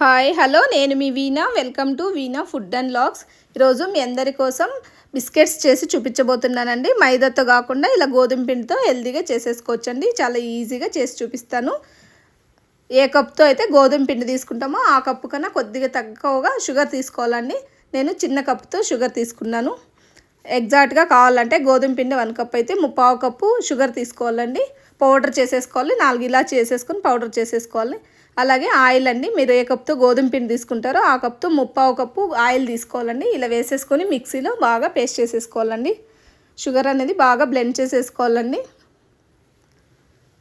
Hi hello నేను మీ Veena welcome to Veena food and vlogs. ఈరోజు మీ అందరి కోసం బిస్కెట్స్ చేసి చూపించబోతున్నానండి. మైదాతో కాకుండా ఇలా గోధుమ పిండితో హెల్దీగా చేసేసుకోవచ్చండి. చాలా ఈజీగా చేసి చూపిస్తాను. ఏ కప్తో అయితే గోధుమ పిండి తీసుకుంటామో ఆ కప్పు కన్నా కొద్దిగా తక్కువగా షుగర్ తీసుకోవాలండి. నేను చిన్న కప్తో షుగర్ తీసుకున్నాను. ఎగ్జాక్ట్గా కావాలంటే గోధుమ పిండి వన్ కప్ అయితే ముప్పావు కప్పు షుగర్ తీసుకోవాలండి. పౌడర్ చేసేసుకోవాలి. నాలుగు ఇలా చేసేసుకొని పౌడర్ చేసేసుకోవాలి. అలాగే ఆయిల్ అండి. మీరు ఏ కప్తో గోధుమ పిండి తీసుకుంటారో ఆ కప్తో ముప్పావు కప్పు ఆయిల్ తీసుకోవాలండి. ఇలా వేసేసుకొని మిక్సీలో బాగా పేస్ట్ చేసేసుకోవాలండి. షుగర్ అనేది బాగా బ్లెండ్ చేసేసుకోవాలండి.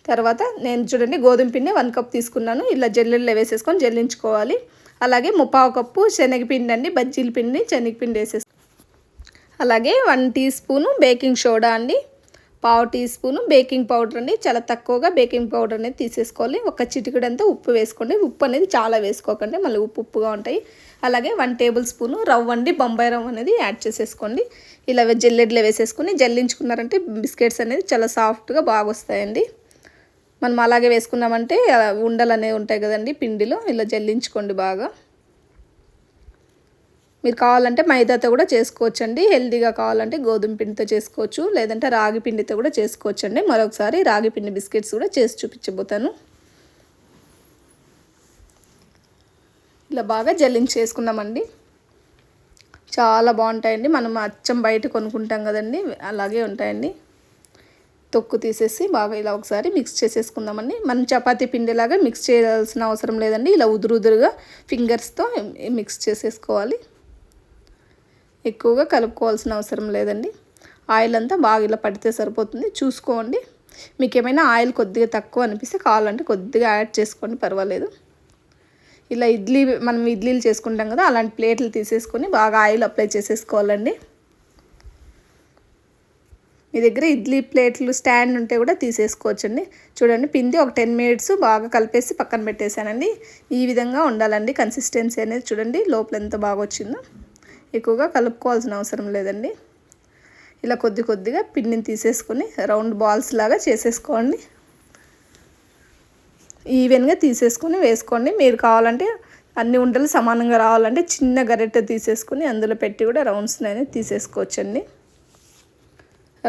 తర్వాత నేను చూడండి గోధుమ పిండి వన్ కప్ తీసుకున్నాను. ఇలా జల్లెల్లో వేసేసుకొని జల్లించుకోవాలి. అలాగే ముప్పావు కప్పు శనగపిండి అండి. బజ్జీల పిండి శనగపిండి వేసేసి అలాగే one teaspoon baking soda అండి. పావు టీ స్పూను బేకింగ్ పౌడర్ అండి. చాలా తక్కువగా బేకింగ్ పౌడర్ అనేది తీసేసుకోవాలి. ఒక చిటికడంతా ఉప్పు వేసుకోండి. ఉప్పు అనేది చాలా వేసుకోకండి. మళ్ళీ ఉప్పు ఉప్పుగా ఉంటాయి. అలాగే వన్ టేబుల్ స్పూను రవ్వ అండి. బొంబాయి రవ్వ అనేది యాడ్ చేసేసుకోండి. ఇలా జల్లెడ్లో వేసేసుకుని జల్లించుకున్నారంటే బిస్కెట్స్ అనేది చాలా సాఫ్ట్గా బాగా వస్తాయండి. మనం అలాగే వేసుకున్నామంటే ఉండలు అనేవి ఉంటాయి కదండి పిండిలో. ఇలా జల్లించుకోండి బాగా. మీరు కావాలంటే మైదాతో కూడా చేసుకోవచ్చు అండి కావాలంటే గోధుమ పిండితో చేసుకోవచ్చు. లేదంటే రాగి పిండితో కూడా చేసుకోవచ్చు అండి మరొకసారి రాగి పిండి బిస్కెట్స్ కూడా చేసి చూపించబోతాను. ఇలా బాగా జల్లించి చేసుకున్నామండి. చాలా బాగుంటాయండి. మనం అచ్చం బయట కొనుక్కుంటాం కదండి. అలాగే ఉంటాయండి. తొక్కు తీసేసి బాగా ఇలా ఒకసారి మిక్స్ చేసేసుకుందామండి. మనం చపాతీ పిండిలాగా మిక్స్ చేయాల్సిన అవసరం లేదండి. ఇలా ఉదురు ఉదురుగా ఫింగర్స్తో మిక్స్ చేసేసుకోవాలి. ఎక్కువగా కలుపుకోవాల్సిన అవసరం లేదండి. ఆయిల్ అంతా బాగా ఇలా పడితే సరిపోతుంది. చూసుకోండి. మీకు ఏమైనా ఆయిల్ కొద్దిగా తక్కువ అనిపిస్తే కావాలంటే కొద్దిగా యాడ్ చేసుకోండి పర్వాలేదు. ఇలా ఇడ్లీ మనం ఇడ్లీలు చేసుకుంటాం కదా అలాంటి ప్లేట్లు తీసేసుకొని బాగా ఆయిల్ అప్లై చేసేసుకోవాలండి. మీ దగ్గర ఇడ్లీ ప్లేట్లు స్టాండ్ ఉంటే కూడా తీసేసుకోవచ్చండి. చూడండి పిండి ఒక టెన్ మినిట్స్ బాగా కలిపేసి పక్కన పెట్టేశానండి. ఈ విధంగా ఉండాలండి కన్సిస్టెన్సీ అనేది. చూడండి లోపల ఎంత బాగా వచ్చిందో. ఎక్కువగా కలుపుకోవాల్సిన అవసరం లేదండి. ఇలా కొద్ది కొద్దిగా పిండిని తీసేసుకొని రౌండ్ బాల్స్ లాగా చేసేసుకోండి. ఈవెన్గా తీసేసుకొని వేసుకోండి. మీరు కావాలంటే అన్ని ఉండలు సమానంగా రావాలంటే చిన్న గరిటె తీసేసుకొని అందులో పెట్టి కూడా రౌండ్స్ అనేది తీసేసుకోవచ్చండి.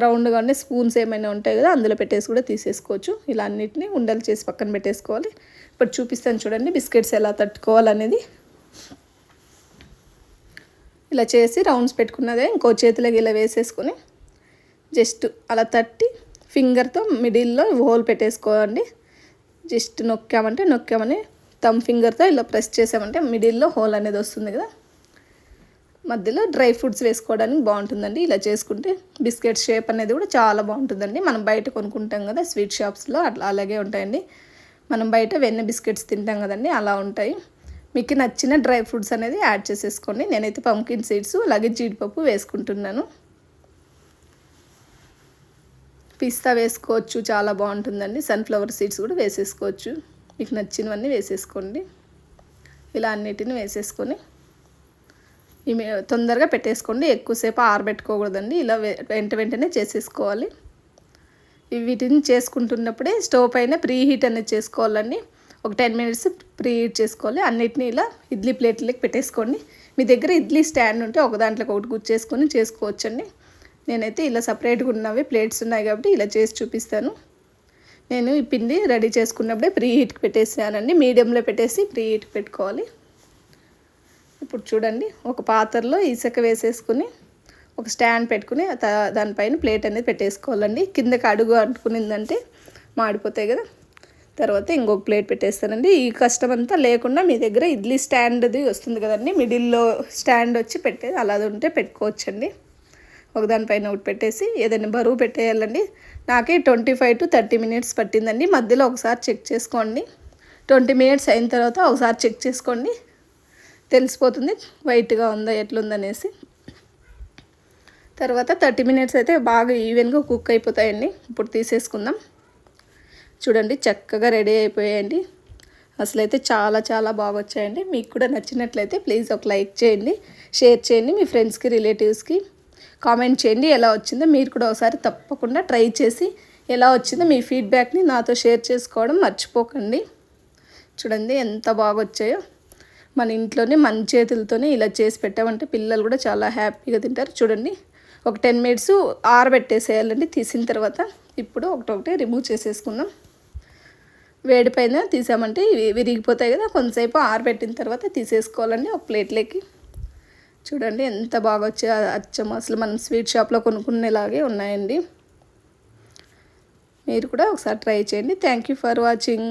రౌండ్గా ఉండే స్పూన్స్ ఏమైనా ఉంటాయి కదా అందులో పెట్టేసి కూడా తీసేసుకోవచ్చు. ఇలా అన్నిటిని ఉండలు చేసి పక్కన పెట్టేసుకోవాలి. ఇప్పుడు చూపిస్తాను చూడండి బిస్కెట్స్ ఎలా తట్టుకోవాలనేది. ఇలా చేసి రౌండ్స్ పెట్టుకున్నదే ఇంకో చేతిలోకి ఇలా వేసేసుకొని జస్ట్ అలా తట్టి ఫింగర్తో మిడిల్లో హోల్ పెట్టేసుకోండి. జస్ట్ నొక్కామంటే నొక్కామని తమ్ ఫింగర్తో ఇలా ప్రెస్ చేసామంటే మిడిల్లో హోల్ అనేది వస్తుంది కదా. మధ్యలో డ్రై ఫ్రూట్స్ వేసుకోవడానికి బాగుంటుందండి. ఇలా చేసుకుంటే బిస్కెట్ షేప్ అనేది కూడా చాలా బాగుంటుందండి. మనం బయట కొనుక్కుంటాం కదా స్వీట్ షాప్స్లో అట్లా అలాగే ఉంటాయండి. మనం బయట వెన్న బిస్కెట్స్ తింటాం కదండి అలా ఉంటాయి. మీకు నచ్చిన డ్రై ఫ్రూట్స్ అనేది యాడ్ చేసేసుకోండి. నేనైతే పంకిన్ సీడ్స్ అలాగే జీడిపప్పు వేసుకుంటున్నాను. పిస్తా వేసుకోవచ్చు చాలా బాగుంటుందండి. సన్ఫ్లవర్ సీడ్స్ కూడా వేసేసుకోవచ్చు. మీకు నచ్చినవన్నీ వేసేసుకోండి. ఇలా అన్నిటిని వేసేసుకొని తొందరగా పెట్టేసుకోండి. ఎక్కువసేపు ఆరబెట్టుకోకూడదండి. ఇలా వెంట వెంటనే చేసేసుకోవాలి. వీటిని చేసుకుంటున్నప్పుడే స్టవ్ పైన ప్రీ హీట్ అనేది చేసుకోవాలండి. ఒక టెన్ మినిట్స్ ప్రీ హీట్ చేసుకోవాలి. అన్నిటిని ఇలా ఇడ్లీ ప్లేట్లకి పెట్టేసుకోండి. మీ దగ్గర ఇడ్లీ స్టాండ్ ఉంటే ఒక దాంట్లోకి ఒకటి గుచ్చేసుకొని చేసుకోవచ్చండి. నేనైతే ఇలా సపరేట్గా ఉన్నవి ప్లేట్స్ ఉన్నాయి కాబట్టి ఇలా చేసి చూపిస్తాను. నేను ఈ పిండి రెడీ చేసుకున్నప్పుడే ప్రీ హీట్కి పెట్టేసానండి. మీడియంలో పెట్టేసి ప్రీ హీట్కి పెట్టుకోవాలి. ఇప్పుడు చూడండి ఒక పాత్రలో ఇసుక వేసేసుకుని ఒక స్టాండ్ పెట్టుకుని దానిపైన ప్లేట్ అనేది పెట్టేసుకోవాలండి. కిందకి అడుగు అంటుకునిందంటే మాడిపోతాయి కదా. తర్వాత ఇంకొక ప్లేట్ పెట్టేస్తానండి. ఈ కష్టం అంతా లేకుండా మీ దగ్గర ఇడ్లీ స్టాండ్ది వస్తుంది కదండి. మిడిల్లో స్టాండ్ వచ్చి పెట్టేది. అలా ఉంటే పెట్టుకోవచ్చండి. ఒకదానిపైన ఒకటి పెట్టేసి ఏదైనా బరువు పెట్టేయాలండి. నాకే twenty five to thirty minutes పట్టిందండి. మధ్యలో ఒకసారి చెక్ చేసుకోండి. ట్వంటీ మినిట్స్ అయిన తర్వాత ఒకసారి చెక్ చేసుకోండి. తెలిసిపోతుంది. వైట్గా ఉందా ఎట్లుందనేసి. తర్వాత థర్టీ మినిట్స్ అయితే బాగా ఈవెన్గా కుక్ అయిపోతాయండి. ఇప్పుడు తీసేసుకుందాం. చూడండి చక్కగా రెడీ అయిపోయాయండి. అసలైతే చాలా చాలా బాగా వచ్చాయండి మీకు కూడా నచ్చినట్లయితే ప్లీజ్ ఒక లైక్ చేయండి షేర్ చేయండి మీ ఫ్రెండ్స్కి రిలేటివ్స్కి. కామెంట్ చేయండి ఎలా వచ్చిందో మీరు కూడా ఒకసారి తప్పకుండా ట్రై చేసి ఎలా వచ్చిందో మీ ఫీడ్బ్యాక్ని నాతో షేర్ చేసుకోవడం మర్చిపోకండి. చూడండి ఎంత బాగా వచ్చాయో మన ఇంట్లోనే మన చేతులతోనే ఇలా చేసి పెట్టామంటే పిల్లలు కూడా చాలా హ్యాపీగా తింటారు. చూడండి ఒక టెన్ మినిట్స్ ఆరబెట్టేసేయాలండి తీసిన తర్వాత. ఇప్పుడు ఒకటొకటి రిమూవ్ చేసేసుకుందాం. వేడి పైన తీసామంటే ఇవి విరిగిపోతాయి కదా కొంతసేపు ఆరబెట్టిన తర్వాత తీసేసుకోవాలండి ఒక ప్లేట్లోకి. చూడండి ఎంత బాగా వచ్చే అచ్చం. అసలు మనం స్వీట్ షాప్లో కొనుక్కునేలాగే ఉన్నాయండి. మీరు కూడా ఒకసారి ట్రై చేయండి. Thank you for watching.